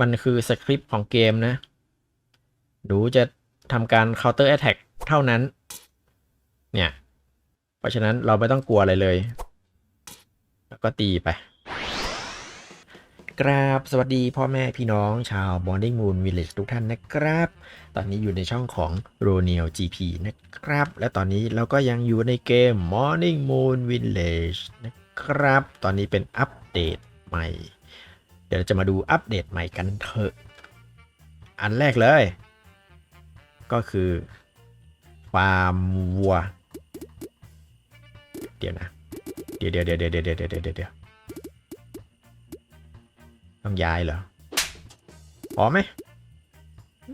มันคือสคริปต์ของเกมนะ หนูจะทำการ counter attack เท่านั้น เนี่ย เพราะฉะนั้นเราไม่ต้องกลัวอะไรเลย แล้วก็ตีไป กราบสวัสดีพ่อแม่พี่น้องชาว Morning Moon Village ทุกท่านนะครับ ตอนนี้อยู่ในช่องของ r o n e l GP นะครับ และตอนนี้เราก็ยังอยู่ในเกม Morning Moon Village นะครับ ตอนนี้เป็นอัปเดตใหม่ เดี๋ยวจะมาดูอัปเดตใหม่กันเถอะ อันแรกเลย ก็คือฟาร์มวัว เดี๋ยวนะ เดี๋ยวเดี๋ยวเดี๋ยวเดี๋ยวเดี๋ยวเดี๋ยวเดี๋ยวต้องย้ายเหรอพอไหม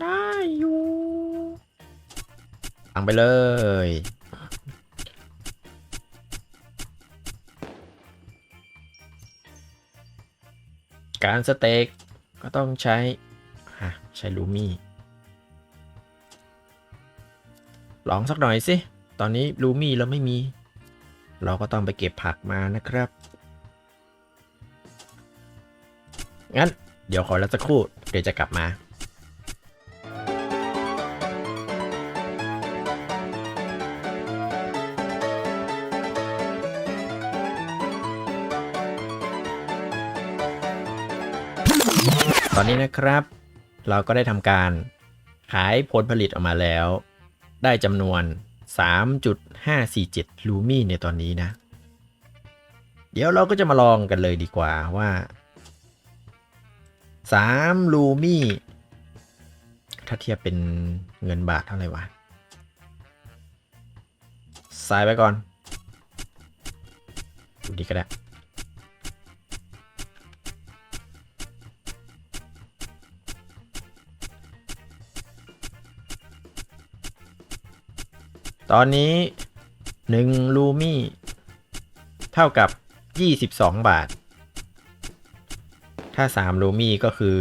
ได้อยู่ฟังไปเลย การสเต็กก็ต้องใช้ใช้ลูมี่ลองสักหน่อยสิ ตอนนี้ลูมี่เราไม่มี เราก็ต้องไปเก็บผักมานะครับ งั้น เดี๋ยวขอแล้วสักครู่ เดี๋ยวจะกลับมา อนนี้นะครับ เราก็ได้ทำการขายผลผลิตออกมาแล้ว ได้จำนวน 3.547 ลูมี่ในตอนนี้นะ เดี๋ยวเราก็จะมาลองกันเลยดีกว่าว่า 3 ลูมี่ถ้าเทียบเป็นเงินบาทเท่าไหร่วะใส่ไปก่อนดูดีก็ได้ ตอนนี้ 1 ลูมี่ เท่ากับ 22 บาท ถ้า 3 ลูมี่ก็คือ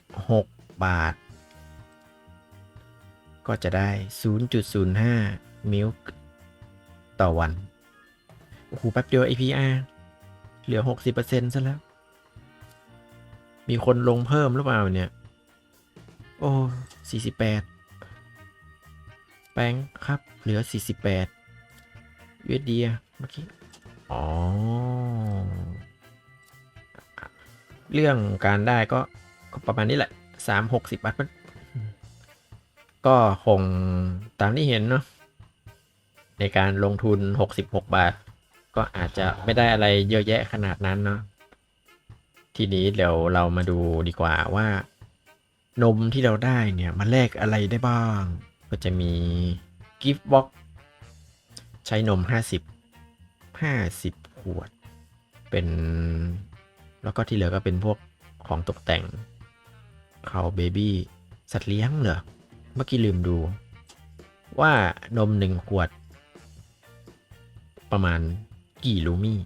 66 บาท ก็จะได้ 0.05 มิลค์ต่อวัน โอ้โห แป๊บเดียว APR เหลือ 60%ซะแล้ว มีคนลงเพิ่มหรือเปล่าเนี่ย โอ้ 48 แปลงครับ เหลือ 48 USD อะเมื่อกี้ อ๋อ เรื่องการได้ก็ก็ประมาณนี้แหละ 3 60บาทมันก็คงตามที่เห็นเนาะในการลงทุน 66 บาท ก็อาจจะไม่ได้อะไรเยอะแยะขนาดนั้นเนาะทีนี้เดี๋ยวเรามาดูดีกว่าว่า นมที่เราได้เนี่ยมันแลกอะไรได้บ้าง ก็จะมีกิฟต์บ็อกใช้นม 50 50 ขวด เป็น แล้วก็ที่เหลือก็เป็นพวกของตกแต่งเขาเบบี้สัตว์เลี้ยงเหรอ เมื่อกี้ลืมดู ว่านมหนึ่งขวด ประมาณกี่ลูมี่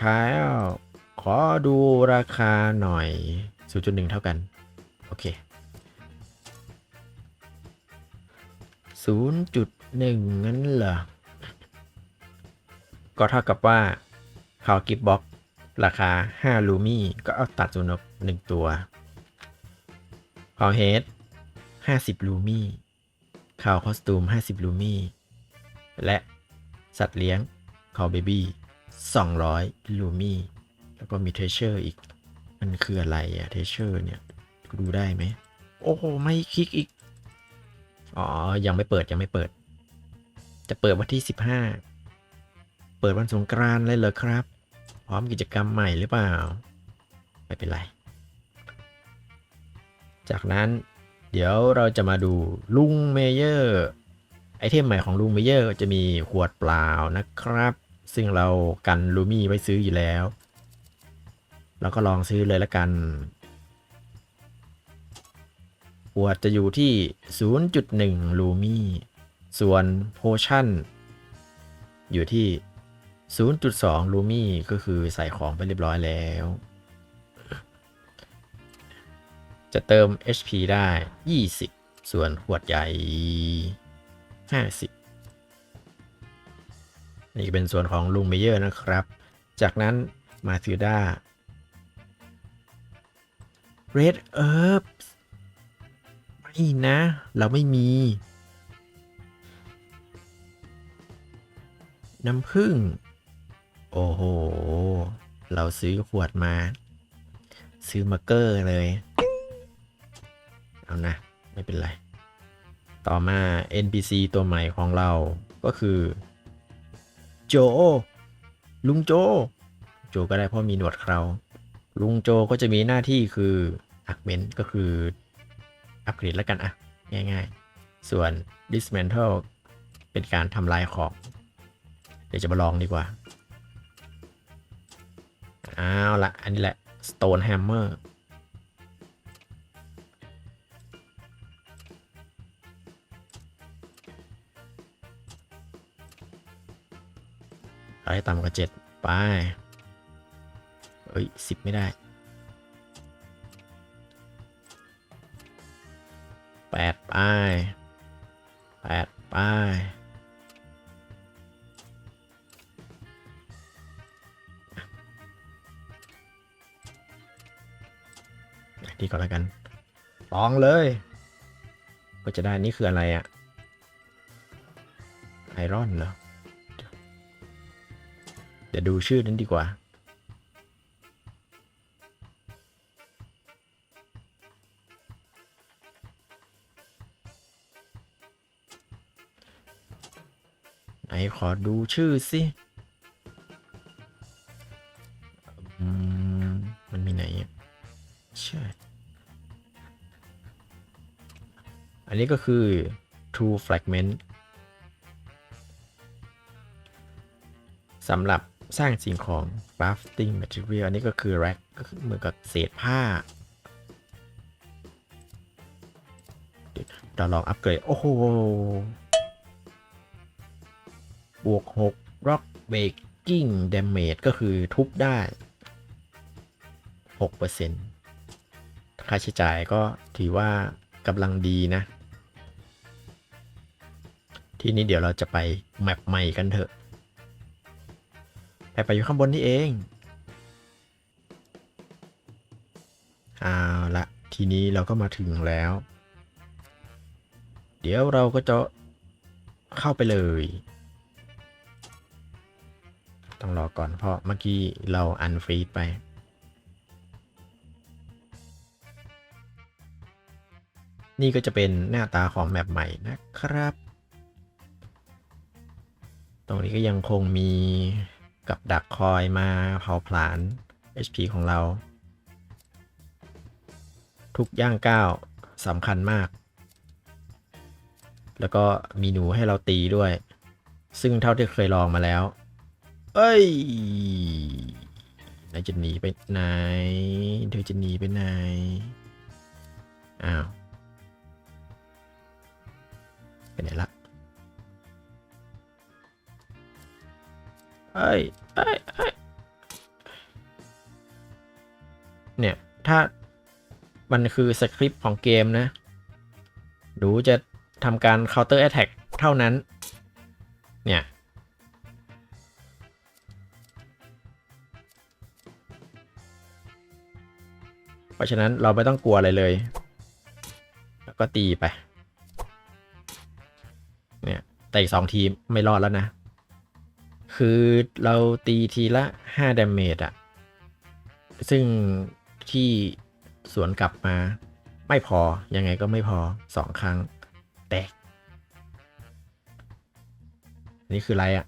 ขายขอดูราคาหน่อย 0.1 เท่ากัน โอเค 0.1งั้นเหรอ ก็เท่ากับว่าข่าวกิฟต์บ็อกราคา 5 ลูมี่ ก็เอาตัดส่วนออก1ตัวข่าวเฮด50 ลูมี่ข่าวคอสตูม 50 ลูมี่ และสัตว์เลี้ยงข่าวเบบี้ 200 ลูมี่ แล้วก็มีเทเชอร์อีก มันคืออะไรอะเทเชอร์เนี่ย ดูได้ไหม โอ้โหไม่คลิกอีก อ๋อ ยังไม่เปิดยังไม่เปิด จะเปิดวันที่15เปิดวันสงกรานต์เลยเหรอครับ พร้อมกิจกรรมใหม่หรือเปล่า ไม่เป็นไร จากนั้นเดี๋ยวเราจะมาดูลุงเมเยอร์ ไอเทมใหม่ของลุงเมเยอร์จะมีขวดเปล่านะครับ ซึ่งเรากันลูมี่ไว้ซื้ออยู่แล้ว เราก็ลองซื้อเลยละกัน ขวดจะอยู่ที่ 0.1 ลูมี่ ส่วนโพชั่น อยู่ที่ 0.2 ลูมี่ ก็คือใส่ของไปเรียบร้อยแล้ว จะเติม HP ได้ 20 ส่วนขวดใหญ่ 50นี่เป็นส่วนของลุงเมเยอร์นะครับ จากนั้นมาซิลดา Red Herb นะ เราไม่มี น้ำผึ้ง โอ้โห เราซื้อขวดมา ซื้อมาเกอร์เลย เอานะ ไม่เป็นไร ต่อมา NPC ตัวใหม่ของเราก็คือ โจ ลุงโจ โจก็ได้เพราะมีหนวดเครา ลุงโจก็จะมีหน้าที่คืออักเมนก็คือ อัปเกรดแล้วกันอะง่ายๆ ส่วน dismantle เป็นการทำลายของ เดี๋ยวจะมาลองดีกว่า เอาละอันนี้แหละ Stone Hammer อะไรต่ำกว่าเจ็ดไป เอ้ยสิบไม่ได้ ไปแปดไปดีก่อนแล้วกันลองเลย ก็จะได้นี่คืออะไรอะไอรอนเหรอเดี๋ยวดูชื่อนั้นดีกว่า ขอดูชื่อสิมันมีไหนอะใช่อันนี้ก็คือ True Fragment สำหรับสร้างสิ่งของ crafting material อันนี้ก็คือ rack ก็คือเหมือนกับเศษผ้าเดี๋ยวเราลองอัปเกรด โอ้โห บวก6 rock breaking damage ก็คือทุบได้ 6%ค่าใช้จ่ายก็ถือว่ากำลังดีนะ ทีนี้เดี๋ยวเราจะไปแมปใหม่กันเถอะไปไปอยู่ข้างบนนี่เองเอาละทีนี้เราก็มาถึงแล้ว เดี๋ยวเราก็จะเข้าไปเลย ต้องรอก่อนเพราะเมื่อกี้เราอันฟรีดไป นี่ก็จะเป็นหน้าตาของแมปใหม่นะครับ ตรงนี้ก็ยังคงมีกับดักคอยมาเผาผลาญ HP ของเรา ทุกย่างก้าวสำคัญมาก แล้วก็มีหนูให้เราตีด้วย ซึ่งเท่าที่เคยลองมาแล้ว เอ้ยนายจะหนีไปไหน เธอจะหนีไปไหน อ้าว ไปไหนละเอ้ยเอ้ยเอ้ยเนี่ย ถ้ามันคือสคริปต์ของเกมนะหนูจะทำการ counter attack เท่านั้น เนี่ย ราะฉะนั้นเราไม่ต้องกลัวอะไรเลย แล้วก็ตีไป เนี่ย แต่อีกสองทีไม่รอดแล้วนะ คือเราตีทีละ5 damage อะซึ่งที่สวนกลับมา ไม่พอ ยังไงก็ไม่พอสองครั้ง แตก นี่คืออะไรอะ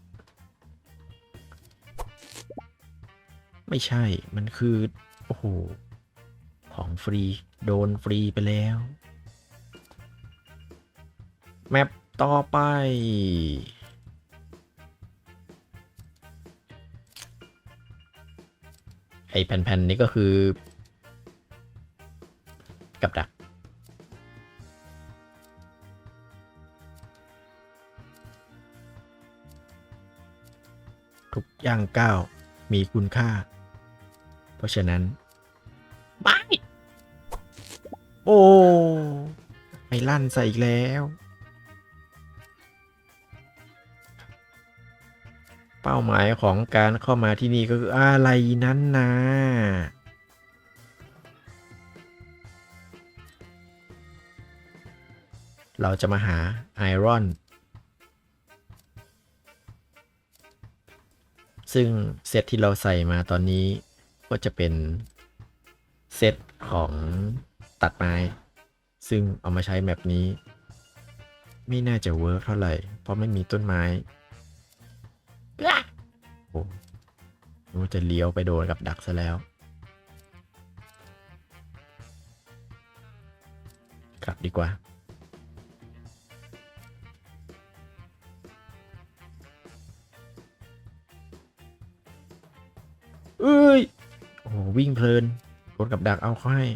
ไม่ใช่ มันคือ โอ้โห ของฟรี โดนฟรีไปแล้ว แมปต่อไปไอแผ่นๆนี้ก็คือ กับดัก ทุกย่างก้าวมีคุณค่า เพราะฉะนั้น โอ้ไอ้ลั่นใส่อีกแล้ว เป้าหมายของการเข้ามาที่นี่ก็คืออะไรนั้นนะเราจะมาหาไอรอน ซึ่งเซตที่เราใส่มาตอนนี้ก็จะเป็นเซตของ ตัดไม้ ซึ่งเอามาใช้แมปนี้ ไม่น่าจะเวิร์กเท่าไหร่ เพราะไม่มีต้นไม้โอ้รู้จะเลี้ยวไปโดนกับดักซะแล้ว กลับดีกว่าเอ้ย โอ้โหวิ่งเพลินโดนกับดักเอาเขาให้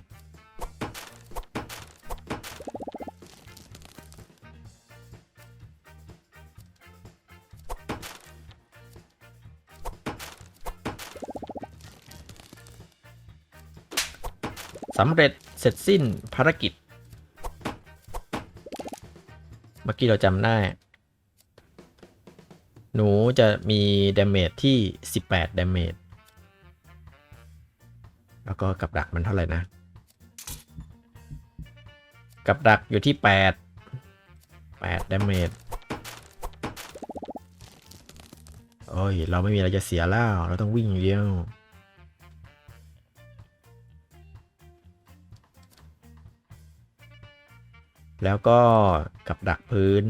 สำเร็จเสร็จสิ้นภารกิจ เมื่อกี้เราจำได้ หนูจะมีดาเมจที่ 18ดาเมจแล้วก็กับดักมันเท่าไหร่นะ กับดักอยู่ที่ 8 8ดาเมจโอ้ย เราไม่มีอะไรจะเสียแล้ว เราต้องวิ่งเดียว แล้วก็กับดักพื้น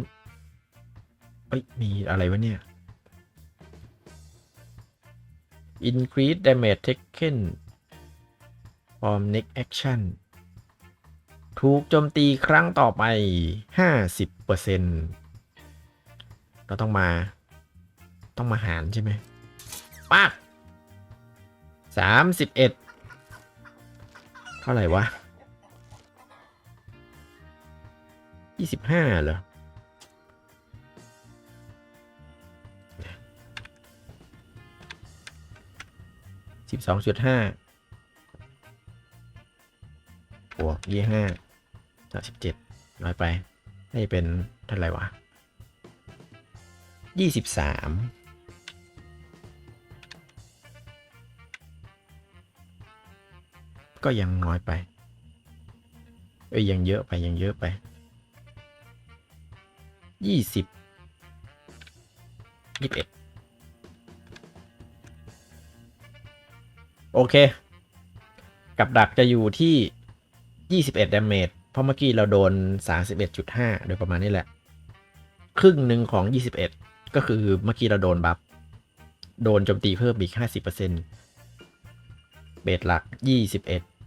เอ้ย มีอะไรวะเนี่ย increase damage taken from next action ถูกโจมตีครั้งต่อไป 50%เราต้องมา ต้องมาหารใช่ไหมปัก31เท่าไหร่วะ ยี่สิบห้าเหรอสิบสองจุดห้าบวกยี่ห้าสามสิบเจ็ดน้อยไป ให้เป็นเท่าไหร่วะยี่สิบสามก็ยังน้อยไป เอ้ยยังเยอะไปยังเยอะไป ยี่สิบยี่สิบเอ็ดโอเค กับดักจะอยู่ที่21ดาเมจเพราะเมื่อกี้เราโดน31.5โดยประมาณนี้แหละ ครึ่งหนึ่งของ21ก็คือเมื่อกี้เราโดนบัฟ โดนโจมตีเพิ่มอีก50%เปอร์เซ็นต์เบสหลัก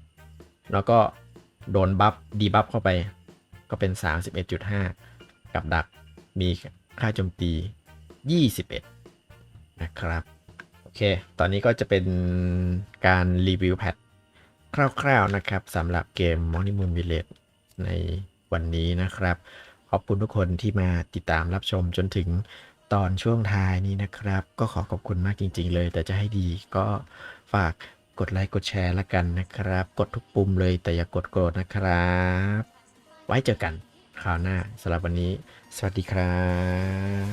21แล้วก็โดนบัฟดีบัฟเข้าไป ก็เป็น31.5กับดัก มีค่าโจมตี 21 นะครับ โอเค ตอนนี้ก็จะเป็นการรีวิวแพทคร่าวๆนะครับสำหรับเกม m o n y Moon Village ในวันนี้นะครับ ขอบคุณทุกคนที่มาติดตามรับชมจนถึงตอนช่วงท้ายนี้นะครับ ก็ขอขอบคุณมากจริง ๆ เลย แต่จะให้ดีก็ฝากกดไลค์กดแชร์ละกันนะครับ กดทุกปุ่มเลยแต่อย่ากดโกรธนะครับ ไว้เจอกันคราวหน้าสำหรับวันนี้ สวัสดีครับ